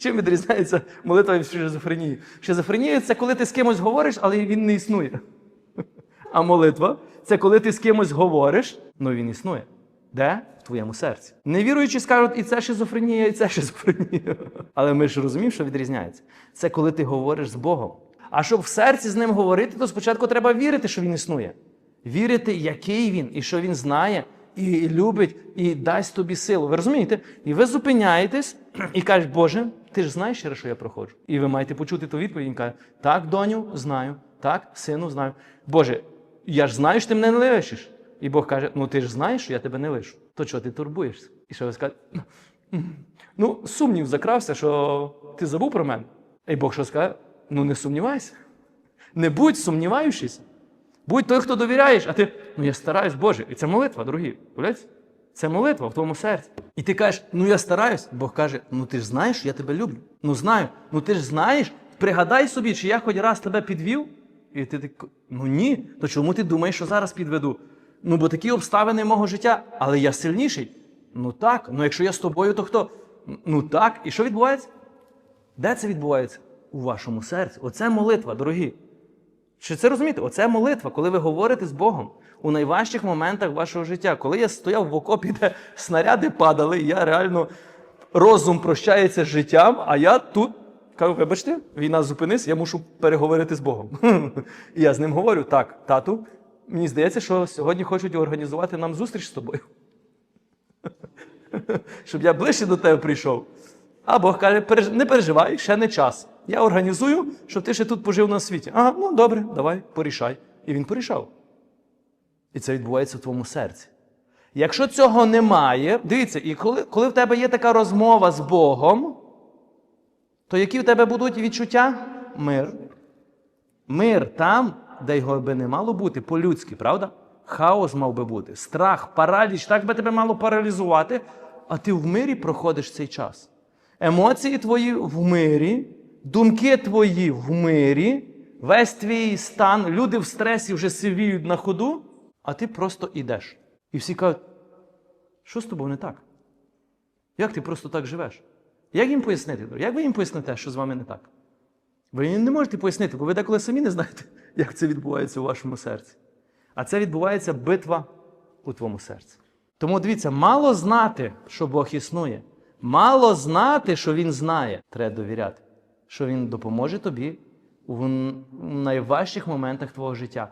Чим відрізняється молитва від шизофренії? Шизофренія це коли ти з кимось говориш, але він не існує. А молитва це коли ти з кимось говориш, але він існує. Де? В твоєму серці. Невіруючі скажуть, і це шизофренія, і це шизофренія. Але ми ж розуміємо, що відрізняється. Це коли ти говориш з Богом. А щоб в серці з ним говорити, то спочатку треба вірити, що він існує. Вірити, який він, і що він знає, і любить, і дасть тобі силу. Ви розумієте? І ви зупиняєтесь і кажете, Боже, ти ж знаєш, через що я проходжу. І ви маєте почути ту відповідь. Він каже, так, доню, знаю, так, сину, знаю. Боже, я ж знаю, що ти мене не лишиш. І Бог каже: ну ти ж знаєш, що я тебе не лишу. То чого ти турбуєшся? І що ви скажете? Ну, сумнів закрався, що ти забув про мене. І Бог що скаже? Ну не сумнівайся. Не будь сумніваючись. Будь той, хто довіряєш, а ти, ну я стараюсь, Боже. І це молитва, дорогі. Уявляєте? Це молитва в твоєму серці. І ти кажеш, ну я стараюсь. Бог каже, ну ти ж знаєш, що я тебе люблю. Ну знаю. Ну ти ж знаєш, пригадай собі, чи я хоч раз тебе підвів. І ти так, ну ні. То чому ти думаєш, що зараз підведу? Ну, бо такі обставини мого життя, але я сильніший. Ну так, ну якщо я з тобою, то хто? Ну так. І що відбувається? Де це відбувається? У вашому серці. Оце молитва, дорогі. Чи це розумієте? Оце молитва, коли ви говорите з Богом у найважчих моментах вашого життя. Коли я стояв в окопі, де снаряди падали, і я реально розум прощається з життям, а я тут кажу, вибачте, війна зупинись, я мушу переговорити з Богом. І я з ним говорю: так, тату, мені здається, що сьогодні хочуть організувати нам зустріч з тобою. Щоб я ближче до тебе прийшов. А Бог каже, не переживай, ще не час. Я організую, щоб ти ще тут пожив на світі. Ага, ну добре, давай, порішай. І він порішав. І це відбувається в твоєму серці. Якщо цього немає, дивіться, і коли, коли в тебе є така розмова з Богом, то які в тебе будуть відчуття? Мир. Мир там, де його би не мало бути, по-людськи, правда? Хаос мав би бути, страх, параліч, так би тебе мало паралізувати, а ти в мирі проходиш цей час. Емоції твої в мирі, думки твої в мирі, весь твій стан, люди в стресі вже сивіють на ходу, а ти просто йдеш. І всі кажуть, що з тобою не так? Як ти просто так живеш? Як їм пояснити? Як ви їм поясните, що з вами не так? Ви не можете пояснити, бо ви деколи самі не знаєте, як це відбувається у вашому серці. А це відбувається битва у твоєму серці. Тому дивіться, мало знати, що Бог існує. Мало знати, що Він знає. Треба довіряти, що Він допоможе тобі у найважчих моментах твого життя.